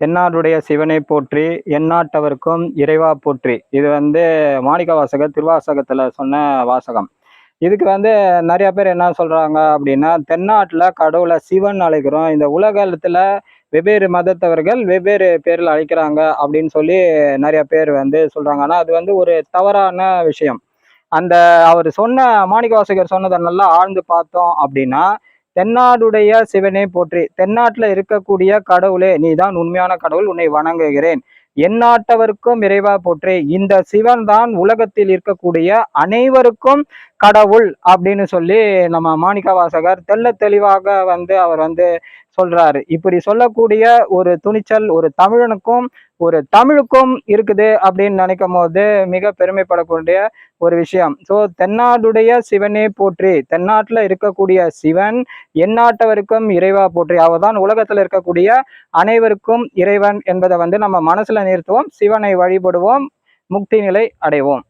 தென்னாடுடைய சிவனை போற்றி எந்நாட்டவர்க்கும் இறைவா போற்றி. இது வந்து மாணிக்க வாசகர் திருவாசகத்தில் சொன்ன வாசகம். இதுக்கு வந்து நிறைய பேர் என்ன சொல்கிறாங்க அப்படின்னா தென்னாட்டில் கடவுளை சிவன் அழைக்கிறோம். இந்த உலகத்தில் வெவ்வேறு மதத்தவர்கள் வெவ்வேறு பேரில் அழைக்கிறாங்க அப்படின்னு சொல்லி நிறைய பேர் வந்து சொல்கிறாங்க ஆனால் அது வந்து ஒரு தவறான விஷயம். அந்த அவர் சொன்ன மாணிக்க வாசகர் சொன்னதை நல்லா ஆழ்ந்து பார்த்தோம் அப்படின்னா தென்னாடுடைய சிவனே போற்றி. தென்னாட்டில் இருக்கக்கூடிய கடவுளே நீதான் உண்மையான கடவுள் உன்னை வணங்குகிறேன். எந்நாட்டவருக்கும் இறைவா போற்றி. இந்த சிவன் தான் உலகத்தில் இருக்கக்கூடிய அனைவருக்கும் கடவுள் அப்படின்னு சொல்லி நம்ம மாணிக்க வாசகர் தெள்ள தெளிவாக வந்து அவர் வந்து சொல்றாரு. இப்படி சொல்லக்கூடிய ஒரு துணிச்சல் ஒரு தமிழனுக்கும் ஒரு தமிழுக்கும் இருக்குது அப்படின்னு நினைக்கும் போது மிக பெருமைப்படக்கூடிய ஒரு விஷயம். ஸோ தென்னாடுடைய சிவனே போற்றி தென்னாட்டில் இருக்கக்கூடிய சிவன் எந்நாட்டவருக்கும் இறைவா போற்றி. அவதான் உலகத்தில் இருக்கக்கூடிய அனைவருக்கும் இறைவன் என்பதை வந்து நம்ம மனசுல நிறுத்துவோம் சிவனை வழிபடுவோம் முக்தி நிலை அடைவோம்.